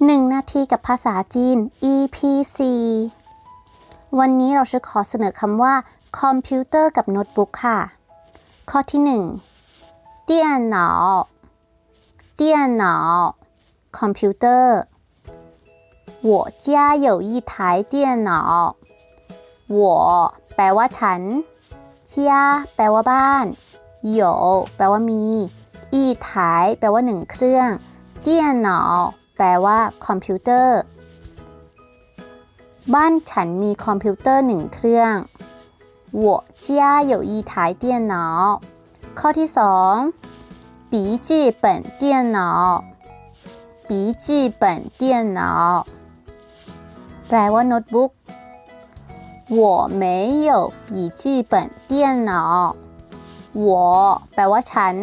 1 นาทีกับภาษาจีน EP 4วันนี้เราจะขอเสนอคำว่า คอมพิวเตอร์กับโน้ตบุ๊กค่ะ ข้อที่ 1电脑电脑คอมพิวเตอร์我家有一台电脑我แปลว่าฉัน家แปลว่าบ้าน有แปลว่ามี一台แปลว่าหนึ่งเครื่อง电脑แ ปลว่าคอมพิวเตอร์ บ้านฉันมีคอมพิวเตอร์หนึ่งเครื่อง我家有一台电脑ข้อที่สอง笔记本电脑笔记本电脑แปลว่าโน้ตบุ๊ก我没有笔记本电脑我แปลว่าฉัน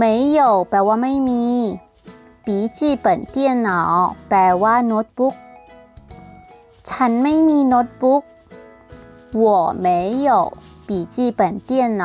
没有แปลว่าไม่มี 笔记本电脑แปลว่าโน้ตบุ๊ก ฉันไม่มีโน้ตบุ๊ก我没有笔记本电脑